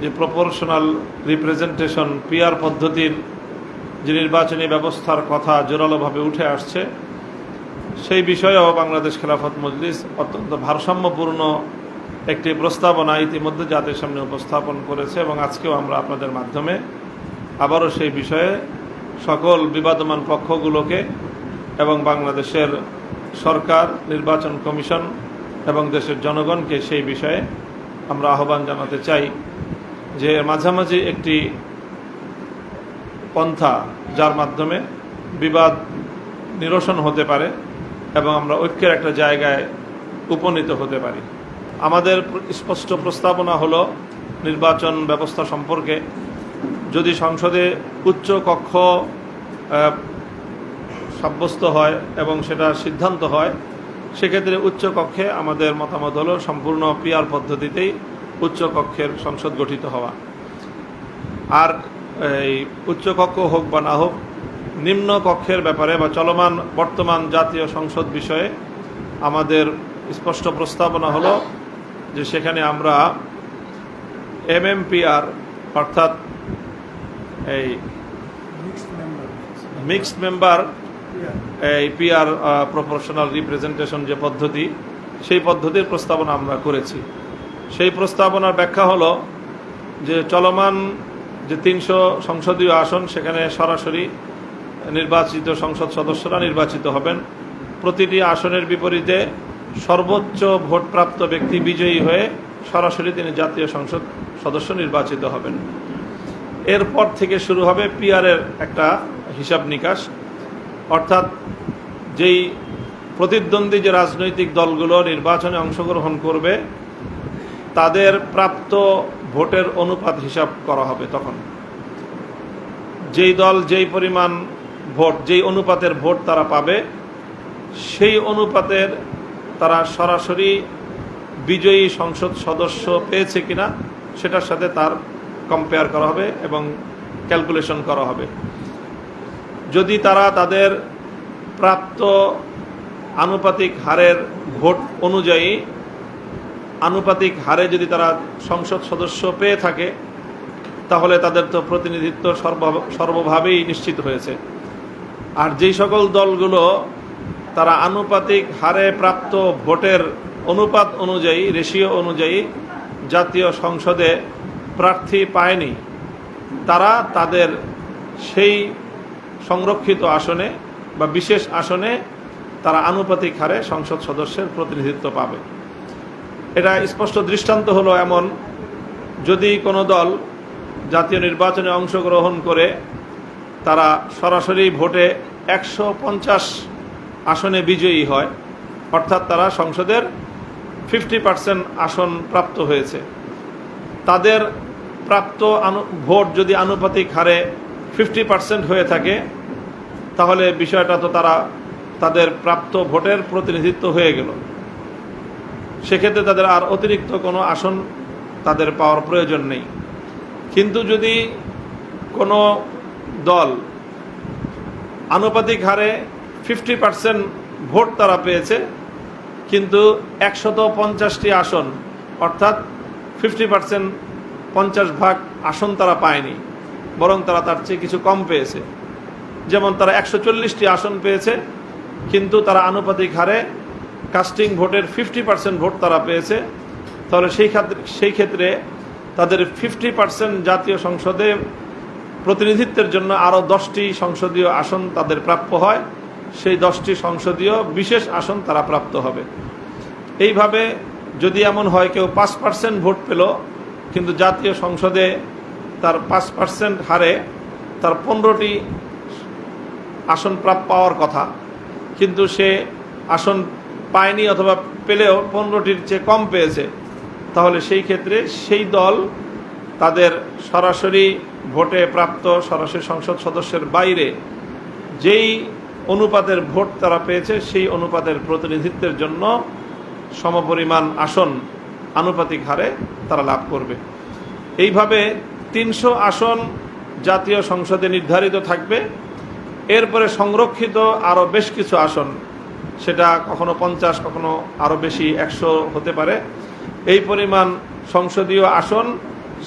যে proportional representation PR পদ্ধতির যে নির্বাচনী ব্যবস্থার কথা জোরালোভাবে উঠে আসছে, সেই বিষয়েও বাংলাদেশ খেলাফত মজলিস অত্যন্ত ভারসাম্যপূর্ণ একটি প্রস্তাবনা ইতিমধ্যে জাতির সামনে উপস্থাপন করেছে এবং আজকেও আমরা আপনাদের মাধ্যমে আবারও সেই বিষয়ে সকল বিবাদমান পক্ষগুলোকে এবং বাংলাদেশের সরকার, নির্বাচন কমিশন এবং দেশের জনগণকে সেই বিষয়ে আমরা আহ্বান জানাতে চাই। যে মাঝামাঝি একটি পন্থা, যার মাধ্যমে বিবাদ নিরসন হতে পারে এবং আমরা ঐক্যের একটা জায়গায় উপনীত হতে পারি। আমাদের স্পষ্ট প্রস্তাবনা হলো, নির্বাচন ব্যবস্থা সম্পর্কে যদি সংসদে উচ্চ কক্ষ সাব্যস্ত হয় এবং সেটা সিদ্ধান্ত হয়, সেক্ষেত্রে উচ্চ কক্ষে আমাদের মতামত হলো সম্পূর্ণ পিআর পদ্ধতিতেই উচ্চ কক্ষের সংসদ গঠিত হওয়া। আর এই উচ্চ কক্ষ হোক বা না হোক নিম্ন কক্ষের ব্যাপারে বা চলমান বর্তমান জাতীয় সংসদ বিষয়ে আমাদের স্পষ্ট প্রস্তাবনা হলো যে সেখানে আমরা এমএমপিআর অর্থাৎ এই মিক্সড মেম্বার এই পিআর প্রপোর্শনাল রিপ্রেজেন্টেশন যে পদ্ধতি সেই পদ্ধতির প্রস্তাবনা আমরা করেছি। সেই প্রস্তাবনার ব্যাখ্যা হলো যে চলমান যে তিনশো সংসদীয় আসন, সেখানে সরাসরি নির্বাচিত সংসদ সদস্যরা নির্বাচিত হবেন। প্রতিটি আসনের বিপরীতে সর্বোচ্চ ভোটপ্রাপ্ত ব্যক্তি বিজয়ী হয়ে সরাসরি তিনি জাতীয় সংসদ সদস্য নির্বাচিত হবেন। এরপর থেকে শুরু হবে পিআরের একটা হিসাব নিকাশ। অর্থাৎ যেই প্রতিদ্বন্দ্বী যে রাজনৈতিক দলগুলো নির্বাচনে অংশগ্রহণ করবে তাদের প্রাপ্ত ভোটের অনুপাত হিসাব করা হবে তখন। যেই দল যেই পরিমাণ ভোট, যেই অনুপাতের ভোট তারা পাবে, সেই অনুপাতের তারা সরাসরি বিজয়ী সংসদ সদস্য পেয়েছে কিনা, সেটার সাথে তার কম্পেয়ার করা হবে এবং ক্যালকুলেশন করা হবে। যদি তারা তাদের প্রাপ্ত আনুপাতিক হারের ভোট অনুযায়ী আনুপাতিক হারে যদি তারা সংসদ সদস্য পেয়ে থাকে, তাহলে তাদের তো প্রতিনিধিত্ব সর্ব, সর্বভাবেই নিশ্চিত হয়েছে। আর যেই সকল দলগুলো তারা আনুপাতিক হারে প্রাপ্ত ভোটের অনুপাত অনুযায়ী, রেশিও অনুযায়ী জাতীয় সংসদে প্রার্থী পায়নি, তারা তাদের সেই সংরক্ষিত আসনে বা বিশেষ আসনে তারা আনুপাতিক হারে সংসদ সদস্যের প্রতিনিধিত্ব পাবে। এটা স্পষ্ট দৃষ্টান্ত হলো এমন, যদি কোনো দল জাতীয় নির্বাচনে অংশগ্রহণ করে, তারা সরাসরি ভোটে একশো পঞ্চাশ আসনে বিজয়ী হয়, অর্থাৎ তারা সংসদের ফিফটি পার্সেন্ট আসন প্রাপ্ত হয়েছে। তাদের প্রাপ্ত ভোট যদি আনুপাতিক হারে ফিফটি পার্সেন্ট হয়ে থাকে, তাহলে বিষয়টা তো তারা তাদের প্রাপ্ত ভোটের প্রতিনিধিত্ব হয়ে গেল। সেক্ষেত্রে তাদের আর অতিরিক্ত কোনো আসন তাদের পাওয়ার প্রয়োজন নেই। কিন্তু যদি কোনো দল আনুপাতিক হারে ফিফটি পার্সেন্ট ভোট তারা পেয়েছে, কিন্তু একশত পঞ্চাশটি আসন, অর্থাৎ ফিফটি পার্সেন্ট পঞ্চাশ ভাগ আসন তারা পায়নি, বরং তারা তার চেয়ে কিছু কম পেয়েছে। যেমন তারা একশো চল্লিশটি আসন পেয়েছে, কিন্তু তারা আনুপাতিক হারে কাস্টিং ভোটের ফিফটি পার্সেন্ট ভোট তারা পেয়েছে। তাহলে সেই সেই ক্ষেত্রে তাদের ফিফটি পার্সেন্ট জাতীয় সংসদে প্রতিনিধিত্বের জন্য আরও দশটি সংসদীয় আসন তাদের প্রাপ্য হয়। সেই দশটি সংসদীয় বিশেষ আসন তারা প্রাপ্ত হবে। এইভাবে যদি এমন হয় কেউ পাঁচ পার্সেন্ট ভোট পেল, কিন্তু জাতীয় সংসদে তার পাঁচ পার্সেন্ট হারে তার পনেরোটি আসন প্রাপ্ত পাওয়ার কথা, কিন্তু সে আসন পায়নি অথবা পেলেও পনেরোটির চেয়ে কম পেয়েছে, তাহলে সেই ক্ষেত্রে সেই দল তাদের সরাসরি ভোটে প্রাপ্ত সরাসরি সংসদ সদস্যের বাইরে যেই অনুপাতের ভোট তারা পেয়েছে, সেই অনুপাতের প্রতিনিধিত্বের জন্য সমপরিমাণ আসন আনুপাতিক হারে তারা লাভ করবে। এইভাবে তিনশো আসন জাতীয় সংসদে নির্ধারিত থাকবে। এরপরে সংরক্ষিত আরও বেশ কিছু আসন সেটা কখনো পঞ্চাশ, কখনো আরও বেশি, একশো হতে পারে। এই পরিমাণ সংসদীয় আসন,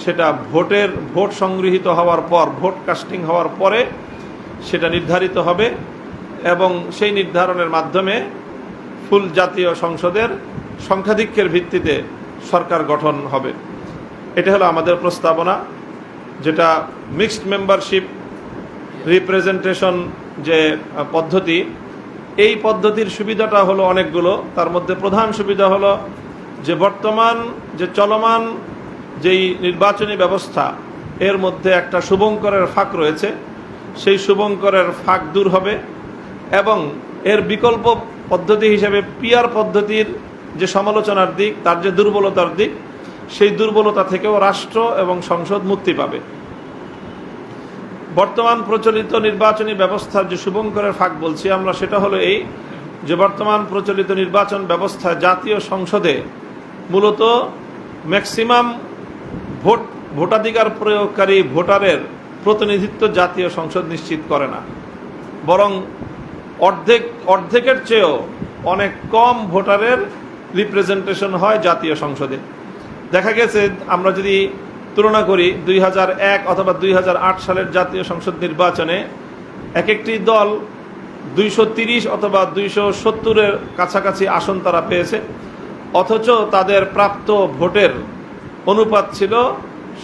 সেটা ভোটের, ভোট সংগৃহীত হওয়ার পর, ভোট কাস্টিং হওয়ার পরে সেটা নির্ধারিত হবে এবং সেই নির্ধারণের মাধ্যমে ফুল জাতীয় সংসদের সংখ্যাধিক্যের ভিত্তিতে সরকার গঠন হবে। এটা হলো আমাদের প্রস্তাবনা, যেটা মিক্সড মেম্বারশিপ রিপ্রেজেন্টেশন যে পদ্ধতি এই পদ্ধতির সুবিধাটা হলো অনেকগুলো। তার মধ্যে প্রধান সুবিধা হলো যে বর্তমান যে চলমান যেই নির্বাচনী ব্যবস্থা, এর মধ্যে একটা শুভঙ্করের ফাঁক রয়েছে। সেই শুভঙ্করের ফাঁক দূর হবে এবং এর বিকল্প পদ্ধতি হিসেবে পিয়ার পদ্ধতির যে সমালোচনার দিক, তার যে দুর্বলতার দিক, সেই দুর্বলতা থেকেও রাষ্ট্র এবং সংসদ মুক্তি পাবে। বর্তমান প্রচলিত নির্বাচনী ব্যবস্থার যে শুভঙ্করের ফাঁক বলছি, আমরা সেটা হলো এই যে বর্তমান প্রচলিত নির্বাচন ব্যবস্থা জাতীয় সংসদে মূলত ম্যাক্সিমাম ভোট, ভোটাধিকার প্রয়োগকারী ভোটারের প্রতিনিধিত্ব জাতীয় সংসদ নিশ্চিত করে না। বরং অর্ধেক, অর্ধেকের চেয়েও অনেক কম ভোটারের রিপ্রেজেন্টেশন হয় জাতীয় সংসদে। দেখা গেছে, আমরা যদি তুলনা করি দুই হাজার এক অথবা দুই হাজার আট সালের জাতীয় সংসদ নির্বাচনে এক একটি দল দুইশো অথবা দুইশো সত্তরের কাছাকাছি আসন তারা পেয়েছে। অথচ তাদের প্রাপ্ত ভোটের অনুপাত ছিল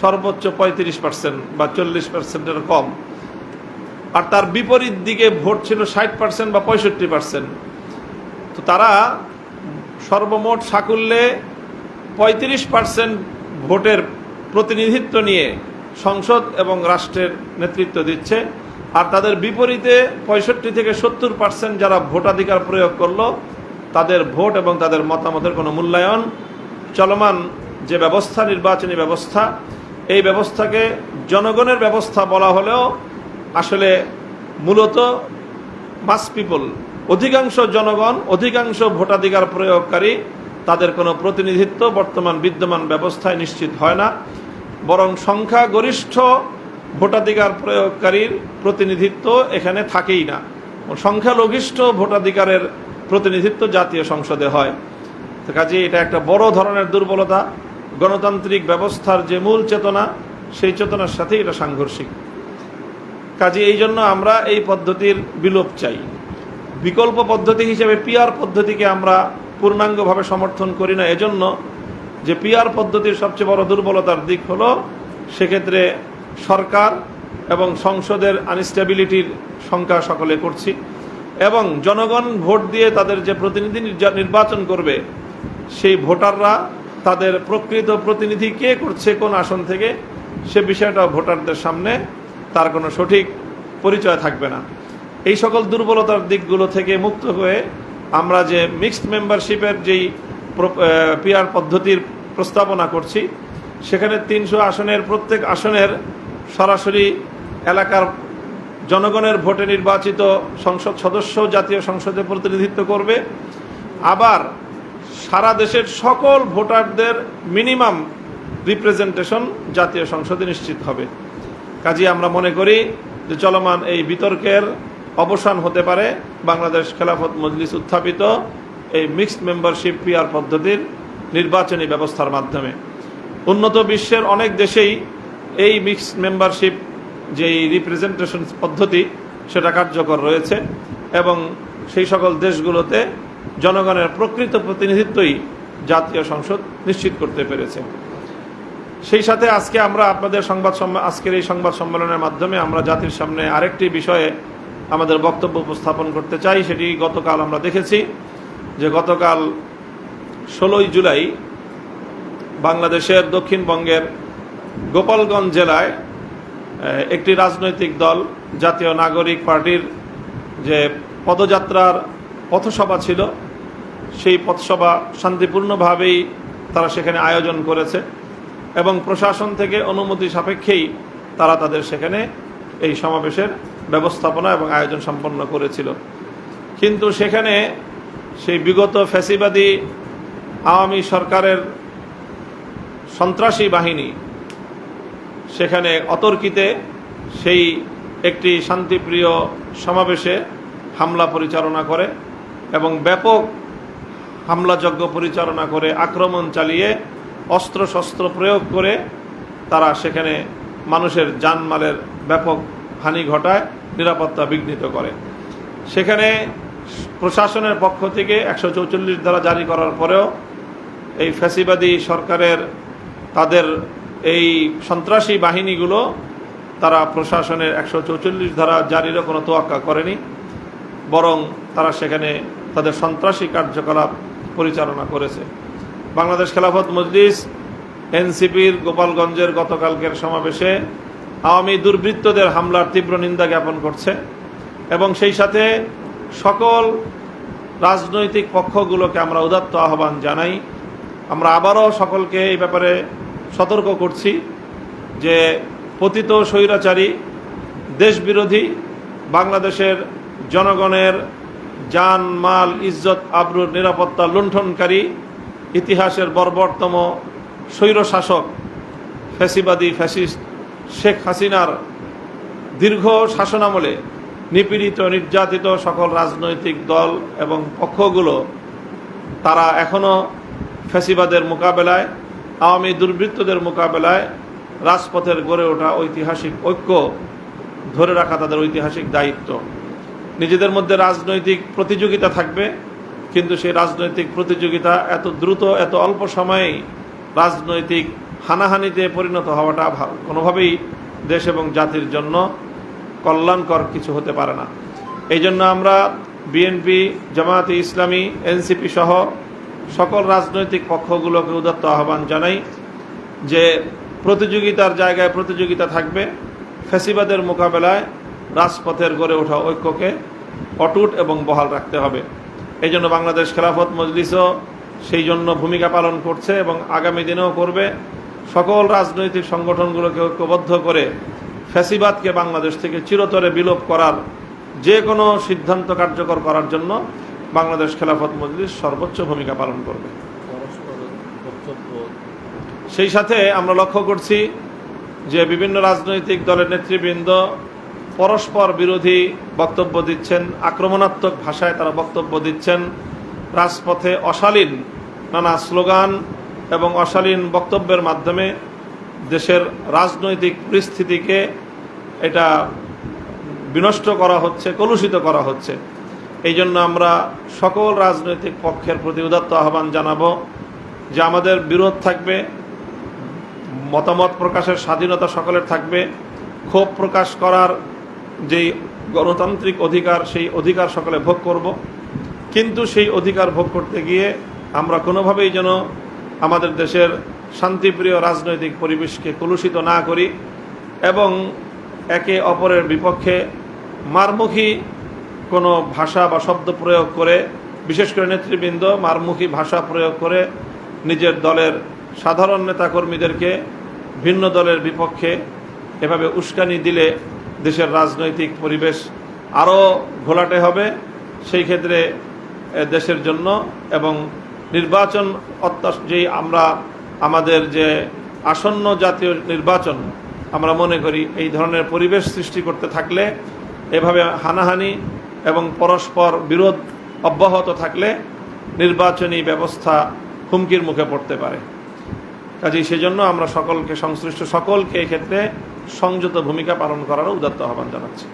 সর্বোচ্চ পঁয়ত্রিশ পার্সেন্ট বা চল্লিশ পার্সেন্টের কম। আর তার বিপরীত দিকে ভোট ছিল ষাট পার্সেন্ট বা পঁয়ষট্টি পার্সেন্ট। তো তারা সর্বমোট সাকুল্যে পঁয়ত্রিশ পার্সেন্ট ভোটের প্রতিনিধিত্ব নিয়ে সংসদ এবং রাষ্ট্রের নেতৃত্ব দিচ্ছে। আর তাদের বিপরীতে পঁয়ষট্টি থেকে সত্তর পার্সেন্ট যারা ভোটাধিকার প্রয়োগ করল, তাদের ভোট এবং তাদের মতামতের কোনো মূল্যায়ন চলমান যে ব্যবস্থা, নির্বাচনী ব্যবস্থা, এই ব্যবস্থাকে জনগণের ব্যবস্থা বলা হলেও আসলে মূলত মাস পিপল, অধিকাংশ জনগণ, অধিকাংশ ভোটাধিকার প্রয়োগকারী, তাদের কোনো প্রতিনিধিত্ব বর্তমান বিদ্যমান ব্যবস্থায় নিশ্চিত হয় না। বরং সংখ্যাগরিষ্ঠ ভোটাধিকার প্রয়োগকারীর প্রতিনিধিত্ব এখানে থাকেই না। সংখ্যালঘিষ্ঠ ভোটাধিকারের প্রতিনিধিত্ব জাতীয় সংসদে হয়। তো কাজে এটা একটা বড় ধরনের দুর্বলতা। গণতান্ত্রিক ব্যবস্থার যে মূল চেতনা, সেই চেতনার সাথে এটা সাংঘর্ষিক। কাজে এই জন্য আমরা এই পদ্ধতির বিলোপ চাই। বিকল্প পদ্ধতি হিসেবে পিআর পদ্ধতিকে আমরা পূর্ণাঙ্গভাবে সমর্থন করি না। এজন্য যে পিআর পদ্ধতির সবচেয়ে বড় দুর্বলতার দিক হলো সেক্ষেত্রে সরকার এবং সংসদের আনস্টেবিলিটির সংখ্যা সকলে করছি এবং জনগণ ভোট দিয়ে তাদের যে প্রতিনিধি নির্বাচন করবে, সেই ভোটাররা তাদের প্রকৃত প্রতিনিধি কে করছে কোন আসন থেকে, সে বিষয়টা ভোটারদের সামনে তার কোনো সঠিক পরিচয় থাকবে না। এই সকল দুর্বলতার দিকগুলো থেকে মুক্ত হয়ে আমরা যে মিক্সড মেম্বারশিপের যেই পিআর পদ্ধতির প্রস্তাবনা করছি। সেখানে তিনশো আসনের, প্রত্যেক আসনের সরাসরি এলাকার জনগণের ভোটে নির্বাচিত সংসদ সদস্য জাতীয় সংসদে প্রতিনিধিত্ব করবে। আবার সারা দেশের সকল ভোটারদের মিনিমাম রিপ্রেজেন্টেশন জাতীয় সংসদে নিশ্চিত হবে। কাজে আমরা মনে করি যে চলমান এই বিতর্কের অবসান হতে পারে। বাংলাদেশ খেলাফত মজলিস উত্থাপিত। এই মিক্সড মেম্বারশিপ পিআর পদ্ধতির নির্বাচনী ব্যবস্থার মাধ্যমে। উন্নত বিশ্বের অনেক দেশেই এই মিক্সড মেম্বারশিপ যেই রিপ্রেজেন্টেশন পদ্ধতি, সেটা কার্যকর রয়েছে এবং সেই সকল দেশগুলোতে জনগণের প্রকৃত প্রতিনিধিত্বই জাতীয় সংসদ নিশ্চিত করতে পেরেছে। সেই সাথে আজকে আমরা আপনাদের সংবাদ আজকের এই সংবাদ সম্মেলনের মাধ্যমে আমরা জাতির সামনে আরেকটি বিষয়ে আমাদের বক্তব্য উপস্থাপন করতে চাই, সেটি গতকাল আমরা দেখেছি। যে গতকাল ষোলোই জুলাই বাংলাদেশের দক্ষিণবঙ্গের গোপালগঞ্জ জেলায় একটি রাজনৈতিক দল, জাতীয় নাগরিক পার্টির যে পদযাত্রার পথসভা ছিল, সেই পথসভা শান্তিপূর্ণভাবেই তারা সেখানে আয়োজন করেছে এবং প্রশাসন থেকে অনুমতি সাপেক্ষেই তারা তাদের সেখানে এই সমাবেশের ব্যবস্থাপনা এবং আয়োজন সম্পন্ন করেছিল। কিন্তু সেখানে সেই বিগত ফ্যাসিবাদী আওয়ামী সরকারের সন্ত্রাসী বাহিনী সেখানে অতর্কিতে সেই একটি শান্তিপ্রিয় সমাবেশে হামলা পরিচালনা করে এবং ব্যাপক হামলাযজ্ঞ পরিচালনা করে আক্রমণ চালিয়ে অস্ত্রশস্ত্র প্রয়োগ করে তারা সেখানে মানুষের জানমালের ব্যাপক হানি ঘটায়, নিরাপত্তা বিঘ্নিত করে। সেখানে প্রশাসনের পক্ষ থেকে একশো চৌচল্লিশ ধারা জারি করার পরেও এই ফ্যাসিবাদী সরকারের তাদের এই সন্ত্রাসী বাহিনীগুলো তারা প্রশাসনের একশো চৌচল্লিশ ধারা জারিরও কোনো তোয়াক্কা করেনি, বরং তারা সেখানে তাদের সন্ত্রাসী কার্যকলাপ পরিচালনা করেছে। বাংলাদেশ খেলাফত মজলিস, এনসিপির গোপালগঞ্জের গতকালকের সমাবেশে আওয়ামী দুর্বৃত্তদের হামলার তীব্র নিন্দা জ্ঞাপন করছে এবং সেই সাথে সকল রাজনৈতিক পক্ষগুলোকে আমরা উদাত্ত আহ্বান জানাই। আমরা আবারও সকলকে এই ব্যাপারে সতর্ক করছি যে পতিত স্বৈরাচারী, দেশবিরোধী, বাংলাদেশের জনগণের জান, মাল, ইজ্জত, আবরুর নিরাপত্তা লুণ্ঠনকারী, ইতিহাসের বর্বরতম স্বৈরশাসক, ফ্যাসিবাদী ফ্যাসিস্ট শেখ হাসিনার দীর্ঘ শাসনামলে নিপীড়িত, নির্যাতিত সকল রাজনৈতিক দল এবং পক্ষগুলো তারা এখনও ফ্যাসিবাদের মোকাবেলায়, আওয়ামী দুর্বৃত্তদের মোকাবেলায় রাজপথের গড়ে ওঠা ঐতিহাসিক ঐক্য ধরে রাখা তাদের ঐতিহাসিক দায়িত্ব। নিজেদের মধ্যে রাজনৈতিক প্রতিযোগিতা থাকবে, কিন্তু সেই রাজনৈতিক প্রতিযোগিতা এত দ্রুত, এত অল্প সময়েই রাজনৈতিক হানাহানিতে পরিণত হওয়াটা কোনোভাবেই দেশ এবং জাতির জন্য কল্যাণকর কিছু হতে পারে না। এই জন্য আমরা বিএনপি, জামায়াতে ইসলামী, এনসিপি সহ সকল রাজনৈতিক পক্ষগুলোকে উদাত্ত আহ্বান জানাই যে প্রতিযোগিতার জায়গায় প্রতিযোগিতা থাকবে ফ্যাসিবাদের মোকাবেলায় রাজপথের গড়ে ওঠা ঐক্যকে অটুট এবং বহাল রাখতে হবে। এই জন্য বাংলাদেশ খেলাফত মজলিসও সেই জন্য ভূমিকা পালন করছে এবং আগামী দিনেও করবে। সকল রাজনৈতিক সংগঠনগুলোকে ঐক্যবদ্ধ করে ফ্যাসিবাদকে বাংলাদেশ থেকে চিরতরে বিলোপ করার যে কোনো সিদ্ধান্ত কার্যকর করার জন্য বাংলাদেশ খেলাফত মজলিস সর্বোচ্চ ভূমিকা পালন করবে। সেই সাথে আমরা লক্ষ্য করছি যে বিভিন্ন রাজনৈতিক দলের নেতৃবৃন্দ পরস্পর বিরোধী বক্তব্য দিচ্ছেন আক্রমণাত্মক ভাষায় তারা বক্তব্য দিচ্ছেন রাজপথে অশালীন নানা স্লোগান এবং অশালীন বক্তব্যের মাধ্যমে দেশের রাজনৈতিক পরিস্থিতিকে এটা বিনষ্ট করা হচ্ছে, কলুষিত করা হচ্ছে। এই জন্য আমরা সকল রাজনৈতিক পক্ষের প্রতি উদাত্ত আহ্বান জানাব যে আমাদের বিরোধ থাকবে, মতামত প্রকাশের স্বাধীনতা সকলের থাকবে, ক্ষোভ প্রকাশ করার যেই গণতান্ত্রিক অধিকার, সেই অধিকার সকলে ভোগ করব। কিন্তু সেই অধিকার ভোগ করতে গিয়ে আমরা কোনোভাবেই যেন আমাদের দেশের শান্তিপ্রিয় রাজনৈতিক পরিবেশকে কলুষিত না করি এবং একে অপরের বিপক্ষে মারমুখী কোনো ভাষা বা শব্দ প্রয়োগ করে, বিশেষ করে নেতৃবৃন্দ মারমুখী ভাষা প্রয়োগ করে নিজের দলের সাধারণ নেতাকর্মীদেরকে ভিন্ন দলের বিপক্ষে এভাবে উস্কানি দিলে দেশের রাজনৈতিক পরিবেশ আরও ঘোলাটে হবে। সেই ক্ষেত্রে দেশের জন্য এবং নির্বাচন অত্যা যেই আমরা আমাদের যে আসন্ন জাতীয় নির্বাচন, আমরা মনে করি এই ধরনের পরিবেশ সৃষ্টি করতে থাকলে, এভাবে হানাহানি এবং পরস্পর বিরোধ অব্যাহত থাকলে নির্বাচনী ব্যবস্থা হুমকির মুখে পড়তে পারে। কাজেই সেজন্য আমরা সকলকে, সংশ্লিষ্ট সকলকে এক্ষেত্রে সংযত ভূমিকা পালন করারও উদাত্ত আহ্বান জানাচ্ছি।